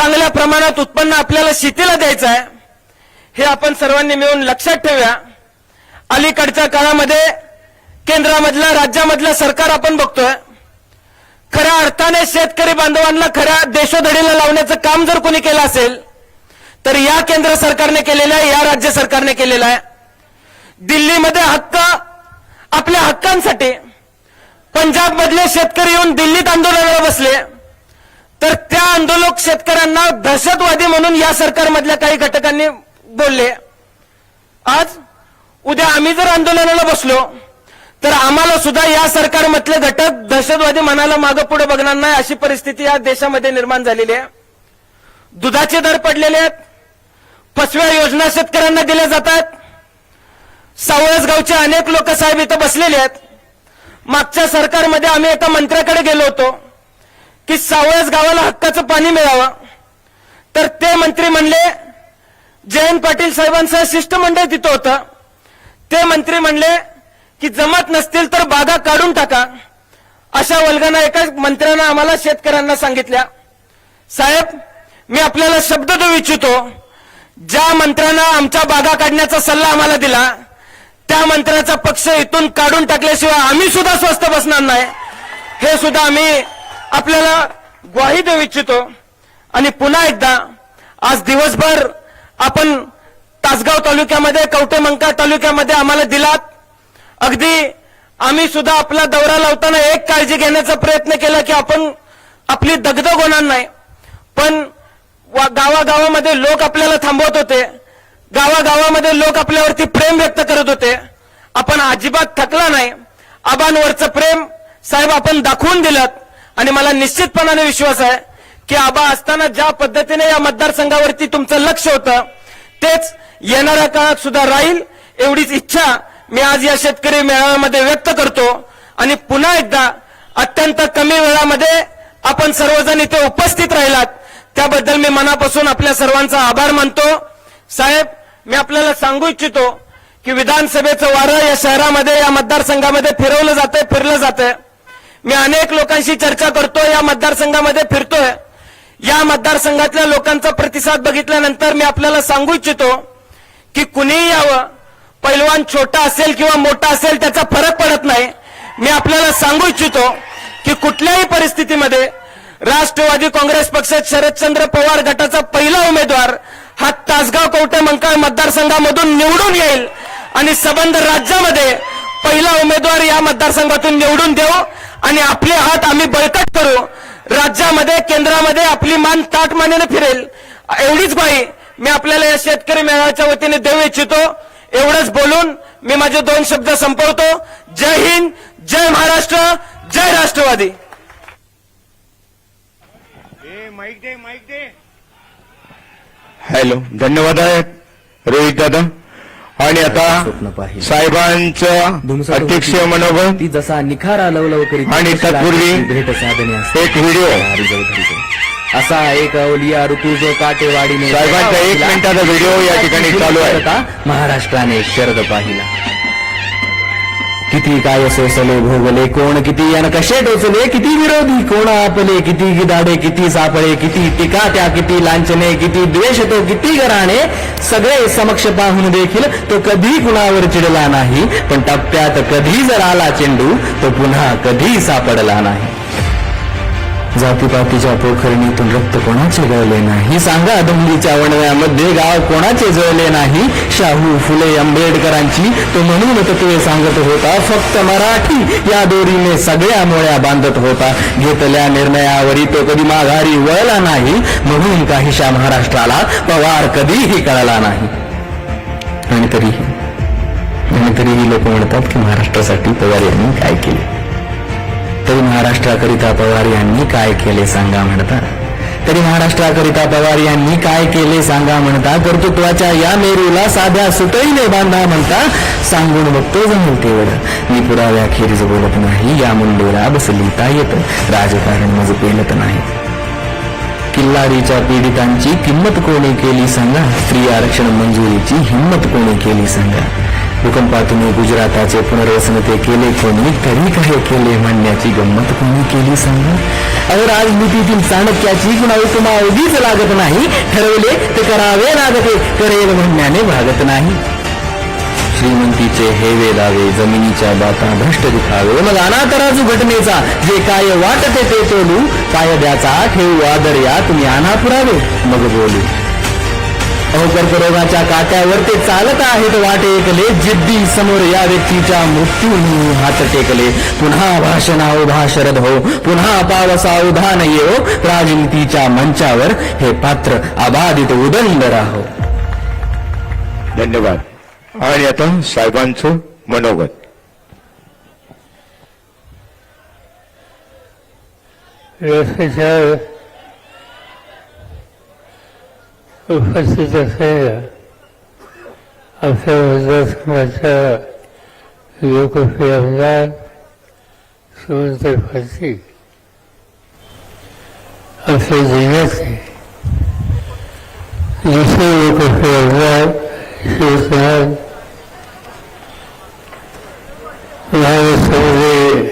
चांगल्या प्रमाणात उत्पन्न आपल्याला शेतीला द्यायचं आहे हे आपण सर्वांनी मिळून लक्षात ठेवूया. अलीकडच्या काळामध्ये केंद्रामधलं राज्यामधलं सरकार आपण बघतोय. खऱ्या अर्थाने शेतकरी बांधवांना खऱ्या देशोधडीला लावण्याचं काम जर कोणी केलं असेल तर या केंद्र सरकारने केलेलं आहे या राज्य सरकारने केलेलं आहे. दिल्लीमध्ये हक्क आपल्या हक्कांसाठी पंजाबमधले शेतकरी येऊन दिल्लीत आंदोलनाला बसले. तर त्या आंदोलक शेतकऱ्यांना दहशतवादी म्हणून या सरकारमधल्या काही घटकांनी बोलले. आज उद्या आम्ही जर आंदोलनाला बसलो तर आम्हाला सुद्धा या सरकारमधले घटक दहशतवादी म्हणायला मागं पुढे बघणार नाही अशी परिस्थिती या देशामध्ये निर्माण झालेली आहे. दुधाचे दर पडलेले आहेत. फसव्या योजना शेतकऱ्यांना दिल्या जातात सावळसगावचे अनेक लोक साहेब इथं बसलेले आहेत. मागच्या सरकारमध्ये आम्ही एका मंत्र्याकडे गेलो होतो. की सावळस गावाला हक्काचं पाणी मिळावं. तर ते मंत्री म्हणले जयंत पाटील साहेबांसह शिष्टमंडळ तिथं होतं. ते मंत्री म्हणले की जमत नसतील तर बाधा काढून टाका. अशा वल्गाना एका मंत्र्यानं आम्हाला शेतकऱ्यांना सांगितल्या. साहेब मी आपल्याला शब्द देऊ इच्छितो. ज्या मंत्र्यानं आमच्या बागा काढण्याचा सल्ला आम्हाला दिला त्या मंत्र्याचा पक्ष इथून काढून टाकल्याशिवाय आम्ही सुद्धा स्वस्त बसणार नाही. हे सुद्धा आम्ही आपल्याला ग्वाही देऊ इच्छितो. आणि पुन्हा एकदा आज दिवसभर आपण तासगाव तालुक्यामध्ये कवटेमंका तालुक्यामध्ये आम्हाला दिलात. अगदी आम्ही सुद्धा आपला दौरा लावताना एक काळजी घेण्याचा प्रयत्न केला की आपण आपली दगदग होणार नाही. पण गावागावामध्ये लोक आपल्याला थांबवत होते. गावागावामध्ये लोक आपल्यावरती प्रेम व्यक्त करत होते. आपण अजिबात थकला नाही. आबांवरचं प्रेम साहेब आपण दाखवून दिलं आणि मला निश्चितपणाने विश्वास आहे की आबा असताना ज्या पद्धतीने या मतदारसंघावरती तुमचं लक्ष होतं तेच येणाऱ्या काळात सुद्धा राहील एवढीच इच्छा मी आज या शेतकरी मेळाव्यामध्ये व्यक्त करतो. आणि पुन्हा एकदा अत्यंत कमी वेळामध्ये आपण सर्वजण इथे उपस्थित राहिलात. त्याबद्दल मी मनापासून आपल्या सर्वांचा आभार मानतो. साहेब मी आपल्याला सांगू इच्छितो की विधानसभेचं वारं या शहरामध्ये या मतदारसंघामध्ये फिरवलं जातंय फिरलं जातंय. मी अनेक लोकांशी चर्चा करतो या मतदारसंघामध्ये फिरतोय. या मतदारसंघातल्या लोकांचा प्रतिसाद बघितल्यानंतर मी आपल्याला सांगू इच्छितो की कुणीही यावं पैलवान छोटा असेल किंवा मोठा असेल त्याचा फरक पडत नाही. मी आपल्याला सांगू इच्छितो की कुठल्याही परिस्थितीमध्ये राष्ट्रवादी काँग्रेस पक्षात शरदचंद्र पवार गटाचा पहिला उमेदवार हा तासगाव कवटे मंकाळ मतदारसंघामधून निवडून येईल आणि संबंध राज्यामध्ये पहिला उमेदवार या मतदारसंघातून निवडून देऊ आणि आपले हात आम्ही बळकट करू. राज्यामध्ये केंद्रामध्ये आपली मान ताट मानेने फिरेल. एवढीच ग्वाही मी आपल्याला या शेतकरी मेळाव्याच्या वतीने देऊ इच्छितो. एवढंच बोलून मी माझे दोन शब्द संपवतो. जय हिंद जय महाराष्ट्र जय राष्ट्रवादी. हॅलो धन्यवाद आहेत रोहित दादा. आणि स्वप्न आता. साहेबांचं अध्यक्ष. मनोबल ती जसा निखारा लवलव करीत आणि तत्पूर्वी भेट साधने. एक व्हिडिओ. असा एक अवलिया ऋतू जो काटेवाडीने साहेबांचा एक मिनिटाचा व्हिडिओ या ठिकाणी चालू आहे. महाराष्ट्राने शरद पाहिला किती काय सोसले भोगले कोण किती यान कसे टोचले किती विरोधी कोण आपले किती गिदाडे किती सापळे किती टीका त्या किती लांछने किती द्वेष तो किती घराणे सगळे समक्ष पाहून देखील तो कधी कुणावर चिडला नाही पण टप्प्यात कधी जर आला चेंडू तो पुन्हा कधी सापडला नाही. जातीपातीच्या पोखरणीतून रक्त कोणाचे गळले नाही? सांगा दमलीच्या वणव्यामध्ये गाव कोणाचे जळले नाही? शाहू फुले आंबेडकरांची तो म्हणून तत्वे सांगत होता फक्त मराठी या दोरीने सगळ्या मोळ्या बांधत होता. घेतल्या निर्णयावरी तो कधी माघारी वळला नाही म्हणून काहीशा महाराष्ट्राला पवार कधीही कळला नाही. आणि तरीही आणि तरीही लोक म्हणतात की महाराष्ट्रासाठी पवार यांनी काय केले? महाराष्ट्राकरिता पवार यांनी काय केले सांगा म्हणता. तरी महाराष्ट्राकरिता पवार यांनी काय केले सांगा म्हणता. कर्तृत्वाच्या या मेरूला साध्या सुतळीने बांधा म्हणता. सांगून बघतो जमल तेवढं. मी पुराव्याखेरीज बोलत नाही. या मुंडेला बसलिता येत. राजकारण मज पेलत नाही. किल्लारीच्या पीडितांची किंमत कोणी केली सांगा? स्त्री आरक्षण मंजुरीची हिंमत कोणी केली सांगा? भूकंपातून गुजराताचे पुनर्वसन ते केले कोणी तरी काय केले म्हणण्याची गंमत कोणी केली सांगा? अहो राजनीतीतील चाणक्याची कुणा उपमा उगीच लागत नाही? ठरवले ते करावे लागते करेल म्हणण्याने भागत नाही. श्रीमंतीचे हेवे दावे जमिनीच्या बाता भ्रष्ट दिखावे. मग अनातराजू घटनेचा जे काय वाटते ते तोलू. कायद्याचा ठेवू आदर या तुम्ही अनापुरावे पुरावे मग बोलू. अहो कर्करोगाच्या काट्यावर ते चालत आहेत वाटे ऐकले. जिद्दी समोर या व्यक्तीच्या मृत्यूने हात टेकले. पुन्हा भाषणा उभा शरद हो. पुन्हा पावसा उधान येऊ राजनीतीच्या मंचावर हे पात्र अबाधित उदंड राहो. धन्यवाद. आणि आता साहेबांचं मनोगत. उपस्थित असलेल्या आमच्या मतदारसंघाच्या लोकप्रिय आमदार सुमंत फाशी आमच्या जिल्ह्याचे दुसरे लोकप्रिय आमदार शिवकुमार महाराष्ट्रामध्ये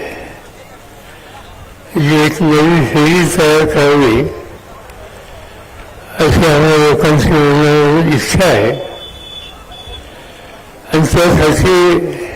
जी एक नवी शैली तयार करावी अशी आम्हाला लोकांची इच्छा आहे. आणि त्यासाठी